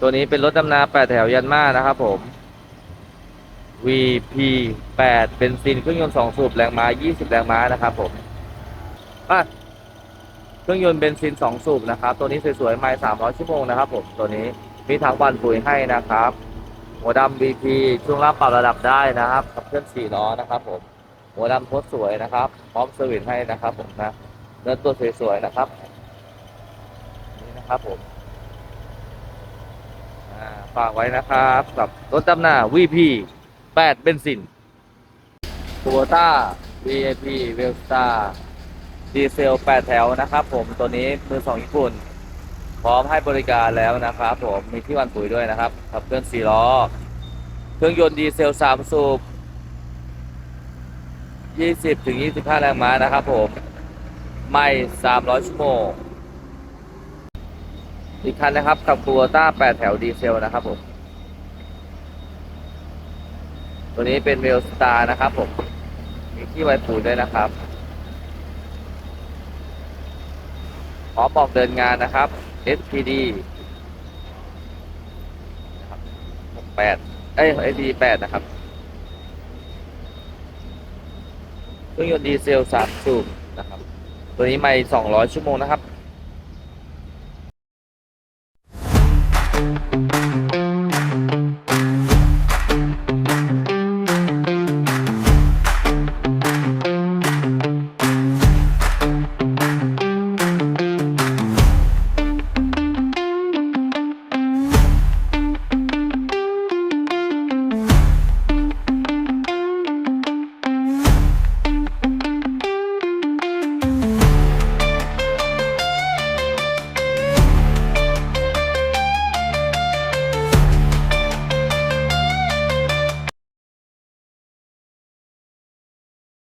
ตัวนี้เป็นรถดำนาแปดแถวยันมานะครับผม VP 8 เป็นซินเครื่องยนต์2สูบแรงม้า 20 แรงม้านะครับผมอะเครื่องยนต์เบนซิน2สูบนะครับ ตัวนี้สวยๆไม่300 ชั่วโมงนะครับผมตัวนี้มีถังบรรปุ๋ยให้นะครับ หัวดำ VP ช่วงล่างปรับระดับได้นะครับขับเคลื่อน4ล้อนะครับผมหัวดำโคตรสวยนะครับ พร้อมเซอร์วิสให้นะครับผมนะเนื้อตัวสวยๆนะครับ นี่นะครับผม ฝากไว้นะครับกับรถดำหน้า VP 8 เบนซินตัวต้า VIP เวลสตาร์ดีเซล 8 แถวนะครับผมตัวนี้มือสองญี่ปุ่น พร้อมให้บริการแล้วนะครับผมมีที่วันปุ๋ยด้วยนะครับขับเคลื่อน4ล้อ เครื่องยนต์ดีเซล 3 สูบ 20ถึง25 แรงม้านะครับผม ไม่ 300 ชั่วโมง อีกคันนะครับกับตัวต้า8แถวดีเซลนะครับผม ตัวนี้เป็นเวลสตาร์นะครับผมมีที่ไว้ปูด้วยนะครับพร้อมบอกเดินงานนะครับ SPD นะครับ8เอ้ย SPD 8นะครับเครื่องยนต์ดีเซล3สูบนะครับ ตัวนี้ไม่200ชั่วโมงนะครับ